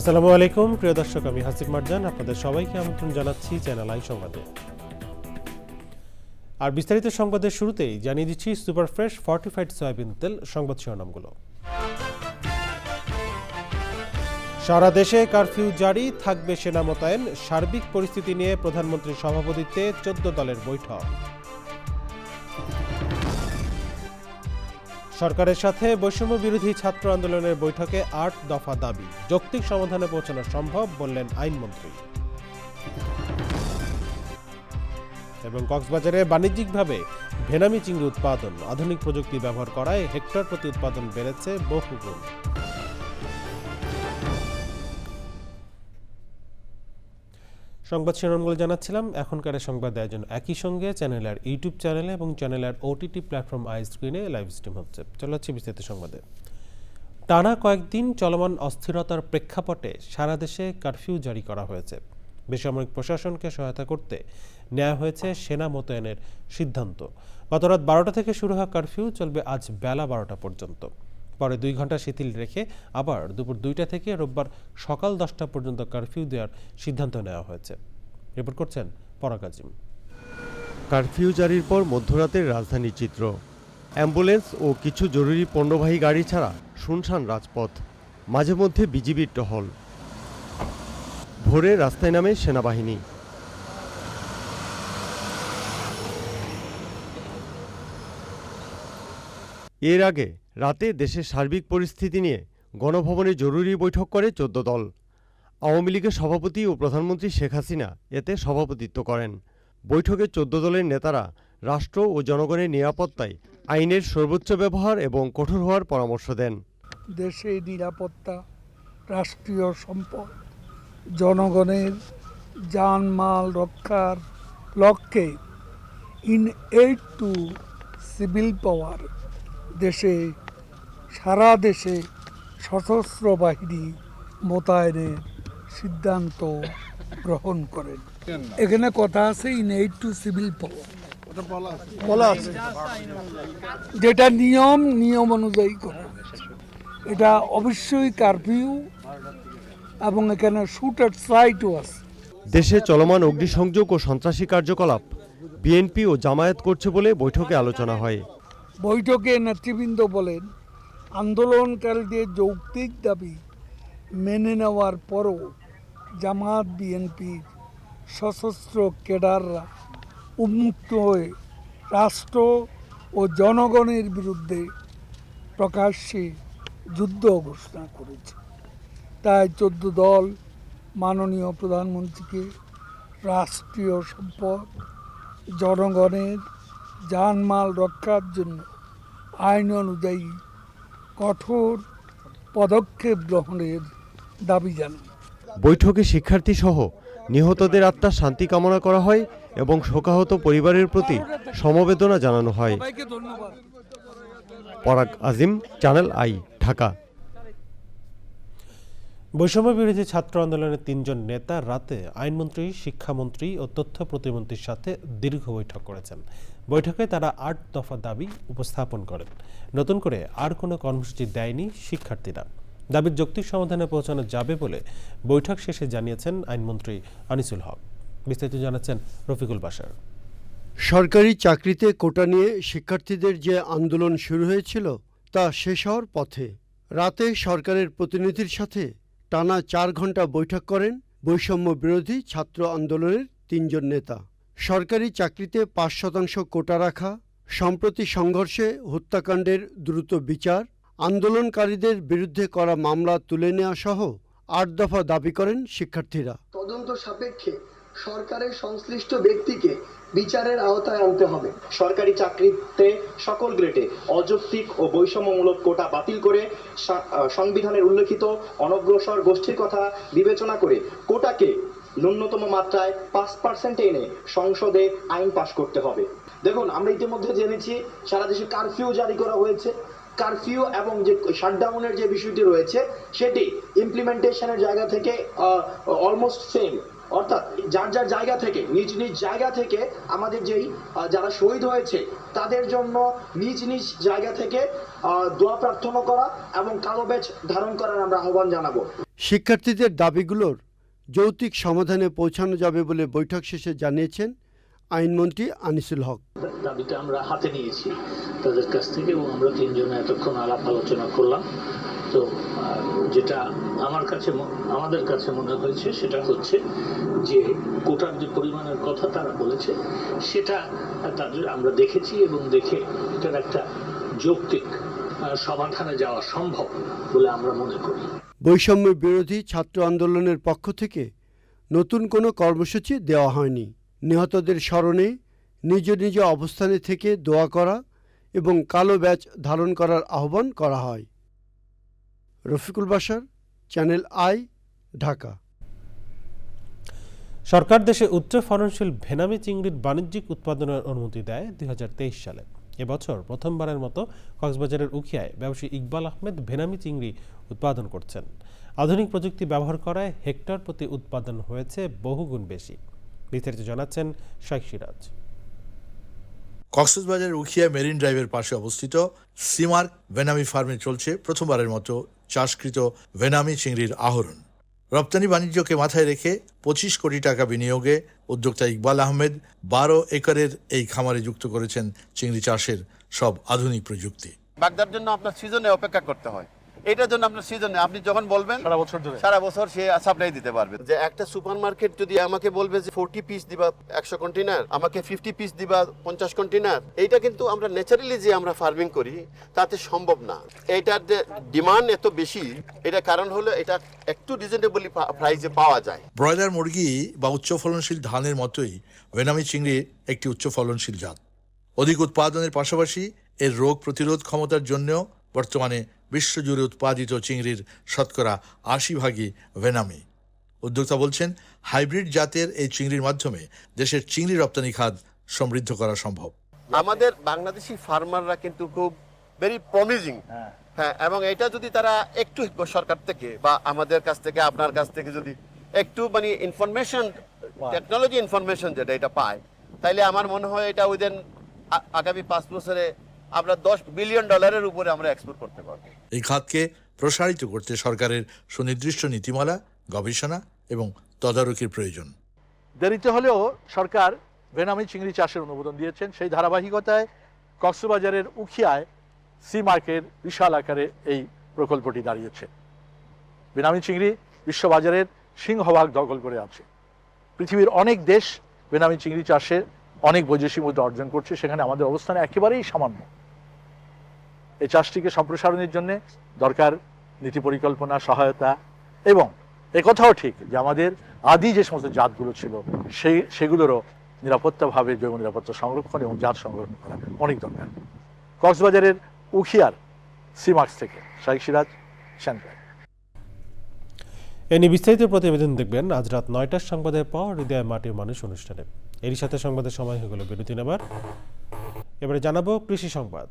আসসালামু আলাইকুম, প্রিয় দর্শক, আমি হাসিব মারজান। আপনাদের সবাইকে আমন্ত্রণ জানাচ্ছি চ্যানেল আই সংবাদে। আর বিস্তারিত সংবাদের শুরুতেই জানিয়ে দিচ্ছি সুপার ফ্রেশ ফর্টিফাইড সয়াবিন তেল সংবাদ শিরোনামগুলো। সারা দেশে কারফিউ জারি, থাকবে সেনা মোতায়েন, সার্বিক পরিস্থিতি নিয়ে প্রধানমন্ত্রীর সভাপতিত্বে চোদ্দ দলের বৈঠক। সরকারের সাথে বৈষম্য বিরোধী ছাত্র আন্দোলনের বৈঠকে আট দফা দাবি। যৌক্তিক সমাধানে পৌঁছানো সম্ভব বললেন আইনমন্ত্রী। এবং কক্সবাজারে বাণিজ্যিকভাবে ভেনামি চিংড়ি উৎপাদন। আধুনিক প্রযুক্তি ব্যবহার করায় হেক্টর প্রতি উৎপাদন বেড়েছে বহুগুণ। সংবাদ শিরোনামগুলো জানাচ্ছিলাম। এখনকার সংবাদ আয়োজন একই সঙ্গে চ্যানেলের ইউটিউব চ্যানেলে এবং চ্যানেলের ওটিটি প্ল্যাটফর্ম আই স্ক্রিনে লাইভ স্ট্রিম হচ্ছে। চলে যাচ্ছে বিস্তারিত সংবাদে। টানা কয়েকদিন চলমান অস্থিরতার প্রেক্ষাপটে সারা দেশে কারফিউ জারি করা হয়েছে। বেসামরিক প্রশাসনকে সহায়তা করতে নেওয়া হয়েছে সেনা মোতায়েনের সিদ্ধান্ত। গত রাত বারোটা থেকে শুরু হওয়া কারফিউ চলবে আজ বেলা বারোটা পর্যন্ত। পরে দুই ঘণ্টা শিথিল রেখে আবার দুপুর দুইটা থেকে রোববার সকাল দশটা পর্যন্ত কারফিউ দেওয়ার সিদ্ধান্ত নেওয়া হয়েছে। রিপোর্ট করছেন পরাগ আজিম। কারফিউ জারির পর মধ্যরাতের রাজধানীর চিত্র। অ্যাম্বুলেন্স ও কিছু জরুরি পণ্যবাহী গাড়ি ছাড়া শুনশান রাজপথ। মাঝে মধ্যে বিজিবির টহল। ভোরে রাস্তায় নামে সেনাবাহিনী। এর আগে রাতে দেশের সার্বিক পরিস্থিতি নিয়ে গণভবনে জরুরি বৈঠক করে চোদ্দ দল। আওয়ামী লীগের সভাপতি ও প্রধানমন্ত্রী শেখ হাসিনা এতে সভাপতিত্ব করেন। বৈঠকে চোদ্দ দলের নেতারা রাষ্ট্র ও জনগণের নিরাপত্তায় আইনের সর্বোচ্চ ব্যবহার এবং কঠোর হওয়ার পরামর্শ দেন। দেশের নিরাপত্তা, রাষ্ট্রীয় সম্পদ, জনগণের জানমাল রক্ষার লক্ষ্যে in aid to civil power দেশে সারা দেশে সশস্ত্র বাহিনী মোতায়েনের সিদ্ধান্ত গ্রহণ করেন। এখানে কথা আছে ইন এইড টু সিভিল বলা আছে। যেটা নিয়ম নিয়ম অনুযায়ী করা। এটা অবশ্যই কারফিউ এবং এখানে শুট শুটার সাইটও আছে। দেশে চলমান অগ্নিসংযোগ ও সন্ত্রাসী কার্যকলাপ বিএনপি ও জামায়াত করছে বলে বৈঠকে আলোচনা হয়। বৈঠকে নেতৃবৃন্দ বলেন আন্দোলনকারীদের যৌক্তিক দাবি মেনে নেওয়ার পরও জামাত বিএনপির সশস্ত্র কেডাররা উন্মুক্ত হয়ে রাষ্ট্র ও জনগণের বিরুদ্ধে প্রকাশ্যে যুদ্ধ ঘোষণা করেছে। তাই চোদ্দ দল মাননীয় প্রধানমন্ত্রীকে রাষ্ট্রীয় সম্পদ, জনগণের জানমাল রক্ষার জন্য আইন অনুযায়ী কঠোর পদক্ষেপ গ্রহণের দাবি জানান। বৈঠকে শিক্ষার্থী সহ নিহতদের আত্মার শান্তি কামনা করা হয় এবং শোকাহত পরিবারের প্রতি সমবেদনা জানানো হয়। পরাগ আজিম চ্যানেল আই ঢাকা। বৈষম্য বিরোধী ছাত্র আন্দোলনের তিনজন নেতা রাতে আইনমন্ত্রী শিক্ষামন্ত্রী ও তথ্য প্রতিমন্ত্রীর সাথে দীর্ঘ বৈঠক করেছেন। বৈঠকে তারা আট দফা দাবি উপস্থাপন করেন। নতুন করে আর কোনো কর্মসূচি দেয়নি শিক্ষার্থীরা। দাবির যৌক্তিক সমাধানে পৌঁছানো যাবে বলে বৈঠক শেষে জানিয়েছেন আইনমন্ত্রী আনিসুল হক। বিস্তারিত জানাচ্ছেন রফিকুল বাসার। সরকারি চাকরিতে কোটা নিয়ে শিক্ষার্থীদের যে আন্দোলন শুরু হয়েছিল, তা শেষ হওয়ার পথে রাতে সরকারের প্রতিনিধির সাথে টানা চার ঘণ্টা বৈঠক করেন বৈষম্য বিরোধী ছাত্র আন্দোলনের তিনজন নেতা। সরকারি চাকরিতে পাঁচ শতাংশ কোটা রাখা, সম্প্রতি সংঘর্ষে হত্যাকাণ্ডের দ্রুত বিচার, আন্দোলনকারীদের বিরুদ্ধে করা মামলা তুলে নেওয়া সহ আট দফা দাবি করেন শিক্ষার্থীরা। তদন্ত সাপেক্ষে সরকারের সংশ্লিষ্ট ব্যক্তিকে বিচারের আওতায় আনতে হবে। সরকারি চাকরিতে সকল গ্রেডে অযৌক্তিক ও বৈষম্যমূলক কোটা বাতিল করে সংবিধানের উল্লেখিত অনগ্রসর গোষ্ঠীর কথা বিবেচনা করে কোটাকে ন্যূনতম মাত্রায় পাঁচ পার্সেন্ট এনে সংসদে আইন পাশ করতে হবে। দেখুন, আমরা ইতিমধ্যে জেনেছি, সারা দেশে কারফিউ জারি করা হয়েছে। কারফিউ এবং যে শাটডাউনের যে বিষয়টি রয়েছে, সেটি ইমপ্লিমেন্টেশনের জায়গা থেকে অলমোস্ট সেম অর্থাৎ যার যার জায়গা থেকে, নিজ নিজ জায়গা থেকে আমাদের যেই যারা শহীদ হয়েছে, তাদের জন্য নিজ নিজ জায়গা থেকে দোয়া প্রার্থনা করা এবং কালো ব্যাচ ধারণ করার আমরা আহ্বান জানাব। শিক্ষার্থীদের দাবিগুলোর যৌক্তিক সমাধানে পৌঁছানো যাবে বলে বৈঠক শেষে জানিয়েছেন আইনমন্ত্রী আনিসুল হক। দাবিটা আমরা হাতে নিয়েছি তাদের কাছ থেকে এবং আমরা তিনজনে এতক্ষণ আলাপ আলোচনা করলাম। তো যেটা আমার কাছে আমাদের কাছে মনে হয়েছে সেটা হচ্ছে যে কোটার যে পরিমাণের কথা তারা বলেছে, সেটা তাদের আমরা দেখেছি এবং দেখে এটার একটা যৌক্তিক সমাধানে যাওয়া সম্ভব বলে আমরা মনে করি। বৈষম্য বিরোধী ছাত্র আন্দোলনের পক্ষ থেকে নতুন কোনো কর্মসূচি দেওয়া হয়নি। নিহতদের স্মরণে নিজ নিজ অবস্থানে থেকে দোয়া করা এবং কালো ব্যাচ ধারণ করার আহ্বান করা হয়। রফিকুল বাসার চ্যানেল আই, ঢাকা। সরকার দেশে উচ্চ ফলনশীল ভেনামি চিংড়ির বাণিজ্যিক উৎপাদনের অনুমতি দেয় দু হাজার তেইশ সালে। এবছর প্রথমবারের মতো কক্সবাজারের উখিয়ায় ব্যবসায়ী ইকবাল আহমেদ ভেনামি চিংড়ি উৎপাদন করছেন। আধুনিক প্রযুক্তি ব্যবহার করায় হেক্টর প্রতি উৎপাদন হয়েছে বহুগুণ বেশি। বিস্তারিত জানাচ্ছেন শেখ সিরাজ। কক্সবাজারের উখিয়া মেরিন ড্রাইভের পাশে অবস্থিত সিমার্ক ভেনামি ফার্মে চলছে প্রথমবারের মতো চাষকৃত ভেনামি চিংড়ির আহরণ। রপ্তানি বাণিজ্যকে মাথায় রেখে পঁচিশ কোটি টাকা বিনিয়োগে উদ্যোক্তা ইকবাল আহমেদ বারো একরের এই খামারে যুক্ত করেছেন চিংড়ি চাষের সব আধুনিক প্রযুক্তি। বাগদার জন্য আপনার সিজনে অপেক্ষা করতে হয়। এটার জন্য আপনার সিজনে আপনি যখন বলবেন সারা বছর ধরে সারা বছর সে সাপ্লাই দিতে পারবে। যে একটা সুপার মার্কেট যদি আমাকে বলবে যে ফোরটি পিস দিবা একশো কন্টেনার আমাকে ফিফটি পিস দিবা পঞ্চাশ কন্টেনার এইটা কিন্তু আমরা ন্যাচারালি যে আমরা ফার্মিং করি তাতে সম্ভব না। এইটার যে ডিমান্ড এত বেশি এটা কারণ হলো এটা একটু রিজনেবলি প্রাইসে পাওয়া যায়। ব্রয়লার মুরগি বা উচ্চ ফলনশীল ধানের মতোই ভেনামি চিংড়ি একটি উচ্চ ফলনশীল জাত। অধিক উৎপাদনের পাশাপাশি এর রোগ প্রতিরোধ ক্ষমতার জন্য বর্তমানে বিশ্বজুড়ে উৎপাদিত চিংড়ির শতকরা আশি ভাগই ভেনামি। উদ্যোক্তা বলছেন হাইব্রিড জাতের এই চিংড়ির মাধ্যমে দেশের চিংড়ি রপ্তানি খাত সমৃদ্ধ করা সম্ভব। আমাদের বাংলাদেশি ফার্মাররা কিন্তু খুব ভেরি প্রমিজিং হ্যাঁ। এবং এটা যদি তারা একটু সরকার থেকে বা আমাদের কাছ থেকে আপনার কাছ থেকে যদি একটু মানে ইনফরমেশন টেকনোলজি ইনফরমেশন যেটা এটা পায় তাইলে আমার মনে হয় এটা উইদিন আগামী পাঁচ বছরে আমরা দশ বিলিয়ন ডলারের উপরে আমরা এক্সপোর্ট করতে পারব। এই খাতকে প্রসারিত করতে সরকারের সুনির্দিষ্ট নীতিমালা গবেষণা এবং তদারকির প্রয়োজন। দেরিতে হলেও সরকার ভেনামি চিংড়ি চাষের অনুমোদন দিয়েছেন। সেই ধারাবাহিকতায় কক্সবাজারের উখিয়ায় সি মার্কের বিশাল আকারে এই প্রকল্পটি দাঁড়িয়েছে। বেনামি চিংড়ি বিশ্ববাজারের সিংহভাগ দখল করে আছে। পৃথিবীর অনেক দেশ বেনামি চিংড়ি চাষে অনেক বৈদেশিক মুদ্রা অর্জন করছে। সেখানে আমাদের অবস্থান একেবারেই সামান্য। এই চাষটিকে সম্প্রসারণের জন্য দরকার নীতি পরিকল্পনা, সহায়তা এবং একথাও ঠিক যে আমাদের আদি যে সমস্ত জাতগুলো ছিল, সেই, সেগুলোরও নিরাপত্তাভাবে জৈব নিরাপত্তা সংরক্ষণ এবং জাত সংরক্ষণ করা অনেক দরকার। কক্সবাজারের উখিয়ার সিমার্কস থেকে শাহিক সিরাজ শ্যানপ্রায় এ নিয়ে বিস্তারিত প্রতিবেদন দেখবেন আজ রাত নয়টার সংবাদের পর হৃদয় মাটির মানুষ অনুষ্ঠানে। এরই সাথে সংবাদের সময় হয়ে গেল বিরতি নেবার এবারে জানাব কৃষি সংবাদ।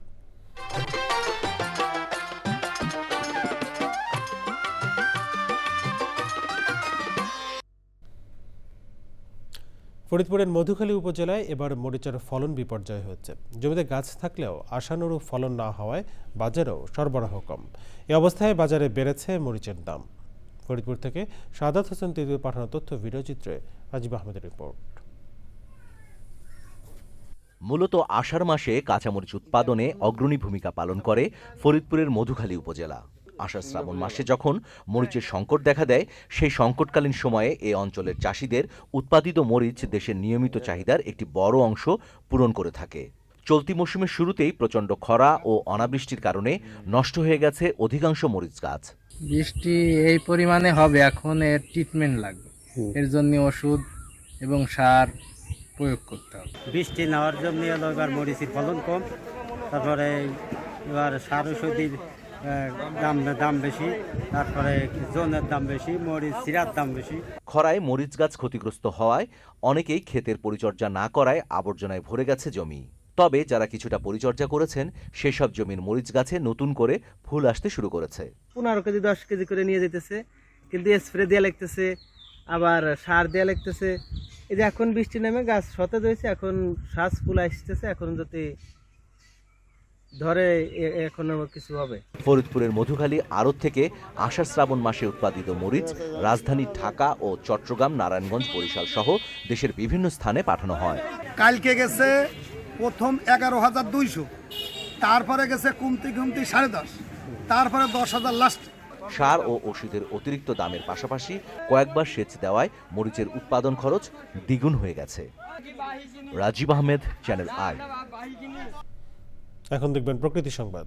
ফরিদপুরের মধুখালী উপজেলায় এবার মরিচের ফলন বিপর্যয় হচ্ছে। জমিতে গাছ থাকলেও আশানুরূপ ফলন না হওয়ায় বাজারেও সরবরাহ কম। এ অবস্থায় বাজারে বেড়েছে মরিচের দাম। ফরিদপুর থেকে সাদাত হোসেন তৃতীয় পাঠানো তথ্য ভিডিওচিত্রে রাজীব আহমেদের রিপোর্ট। মূলত আষাঢ় মাসে কাঁচামরিচ উৎপাদনে অগ্রণী ভূমিকা পালন করে ফরিদপুরের মধুখালী উপজেলা। আষাঢ় শ্রাবণ মাসে যখন মরিচের সংকট দেখা দেয় সেই সংকটকালীন সময়ে এ অঞ্চলের চাষিদের উৎপাদিত মরিচ দেশের নিয়মিত চাহিদার একটি বড় অংশ পূরণ করে থাকে। চলতি মৌসুমের শুরুতেই প্রচণ্ড খরা ও অনাবৃষ্টির কারণে নষ্ট হয়ে গেছে অধিকাংশ মরিচ গাছ। বৃষ্টি এই পরিমাণে হবে এখন এর ট্রিটমেন্ট লাগবে। এর জন্য ওষুধ এবং সার প্রয়োগ করতে হবে। বৃষ্টি নেওয়ার জন্য এবার মরিচের ফলন কম তারপরে এবার সার ওষুধির দাম দাম বেশি তারপরে জনের দাম বেশি মরিচ সিরার দাম বেশি। খরায় মরিচ গাছ ক্ষতিগ্রস্ত হওয়ায় অনেকেই ক্ষেতের পরিচর্যা না করায় আবর্জনায় ভরে গেছে জমি। তবে যারা কিছুটা পরিচর্যা করেছেন সেসব জমির মরিচ গাছে নতুন করে ফুল আসতে শুরু করেছে। পনেরো কেজি দশ কেজি করে নিয়ে যেতেছে কিন্তু স্প্রে দেওয়া লাগতেছে আবার সার দেওয়া লাগতেছে। এই যে এখন বৃষ্টি নেমে গাছ সতেজ হয়েছে এখন শ্বাস ফুল আসতেছে এখন যদি ধরে এখনও কিছু হবে। ফরিদপুরের মধুখালী আড়ত থেকে আষাঢ় শ্রাবণ মাসে উৎপাদিত মরিচ রাজধানী ঢাকা ও চট্টগ্রাম নারায়ণগঞ্জ বরিশাল সহ দেশের বিভিন্ন স্থানে পাঠানো হয়। কালকে গেছে প্রথম এগারো হাজার দুইশো তারপরে গেছে কমতি কমতি সাড়ে দশ তারপরে দশ হাজার লাস্ট সার ও ওষুধের অতিরিক্ত দামের পাশাপাশি কয়েকবার সেচ দেওয়ায় মরিচের উৎপাদন খরচ দ্বিগুণ হয়ে গেছে। রাজীব আহমেদ চ্যানেল আই এখন দেখবেন প্রকৃতি সংবাদ।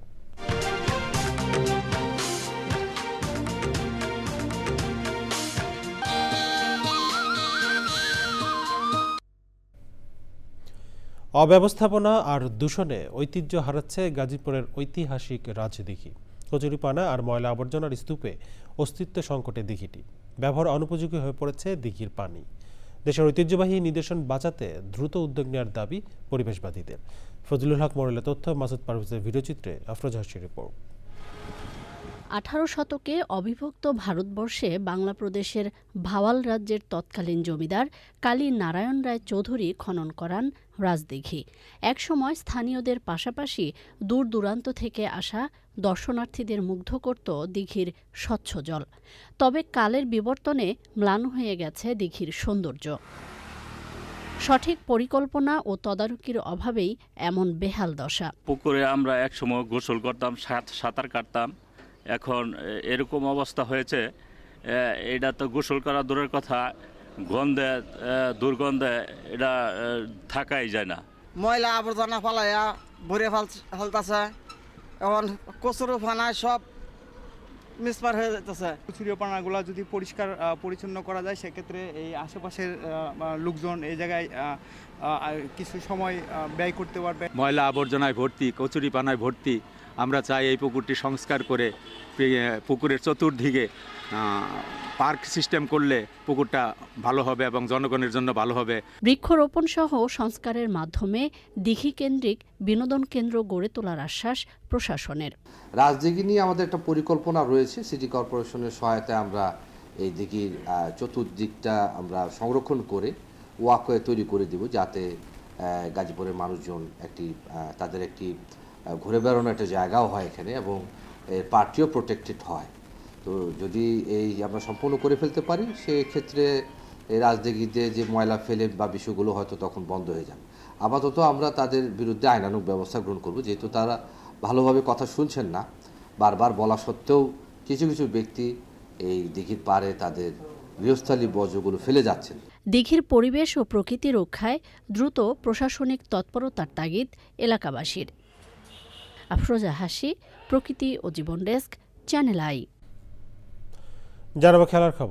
অব্যবস্থাপনা আর দূষণে ঐতিহ্য হারাচ্ছে গাজীপুরের ঐতিহাসিক রাজদিঘি। কচুরিপানা আর ময়লা আবর্জনার স্তূপে অস্তিত্ব সংকটে দিঘিটি। ব্যবহার অনুপযোগী হয়ে পড়েছে দিঘির পানি। দেশের ঐতিহ্যবাহী নিদর্শন বাঁচাতে দ্রুত উদ্যোগ নেওয়ার দাবি পরিবেশবাদীদের। ফজলুল হক মোরেলের তথ্য, মাসুদ পারভেজের ভিডিওচিত্রে আফরোজ হাসির রিপোর্ট। আঠারো শতকে অবিভক্ত ভারতবর্ষে বাংলা প্রদেশের ভাওয়াল রাজ্যের তৎকালীন জমিদার কালী নারায়ণ রায় চৌধুরী খনন করান রাজদিঘি। একসময় স্থানীয়দের পাশাপাশি দূর দূরান্ত থেকে আসা দর্শনার্থীদের মুগ্ধ করত দীঘির স্বচ্ছ জল। তবে কালের বিবর্তনে ম্লান হয়ে গেছে দিঘির সৌন্দর্য। সঠিক পরিকল্পনা ও তদারকির অভাবেই এমন বেহাল দশা। পুকুরে আমরা একসময় গোসল করতাম সাঁত- সাঁতার কাটতাম। এখন এরকম অবস্থা হয়েছে এটা তো গোসল করা দূরের কথা গন্ধে দুর্গন্ধে এটা থাকাই যায় না। ময়লা আবর্জনা ফালাইয়া ভরে ফাল ফেলতেছে। এখন কচুরু ফানায় সব মিসমার হয়ে যেতেছে কচুরিয়া পানাগুলো যদি পরিষ্কার পরিচ্ছন্ন করা যায় সেক্ষেত্রে এই আশেপাশের লোকজন এই জায়গায় কিছু সময় ব্যয় করতে পারবে। ময়লা আবর্জনায় ভর্তি কচুরি পানায় ভর্তি আমরা চাই এই পুকুরটি সংস্কার করে পুকুরের চতুর্দিকে পার্ক সিস্টেম করলে পুকুরটা ভালো হবে এবং জনগণের জন্য ভালো হবে। বৃক্ষরোপণ সহ সংস্কারের মাধ্যমে দিঘি কেন্দ্রিক বিনোদন কেন্দ্র গড়ে তোলার আশ্বাস প্রশাসনের। রাজদিঘি নিয়ে আমাদের একটা পরিকল্পনা রয়েছে সিটি কর্পোরেশনের সহায়তায় আমরা এই দিঘির চতুর্দিকটা আমরা সংরক্ষণ করে ওয়াকওয়ে তৈরি করে দিব যাতে গাজীপুরের মানুষজন একটি তাদের একটি ঘুরে বেড়ানোর একটা জায়গাও হয় এখানে এবং এর পার্টিও প্রোটেক্টেড হয়। তো যদি এই আমরা সম্পূর্ণ করে ফেলতে পারি, সেক্ষেত্রে এই রাজদিঘিতে যে ময়লা ফেলে বা বিষয়গুলো হয়তো তখন বন্ধ হয়ে যাবে। আপাতত আমরা তাদের বিরুদ্ধে আইনানুগ ব্যবস্থা গ্রহণ করব। যেহেতু তারা ভালোভাবে কথা শুনছেন না, বারবার বলা সত্ত্বেও কিছু কিছু ব্যক্তি এই দিঘির পাড়ে তাদের গৃহস্থালী বর্জ্যগুলো ফেলে যাচ্ছেন। দিঘির পরিবেশ ও প্রকৃতি রক্ষায় দ্রুত প্রশাসনিক তৎপরতার তাগিদ এলাকাবাসীর। আফরোজা হাসি, প্রকৃতি ও জীবন ডেস্ক, চ্যানেল আই। জানাব খেলার খবর।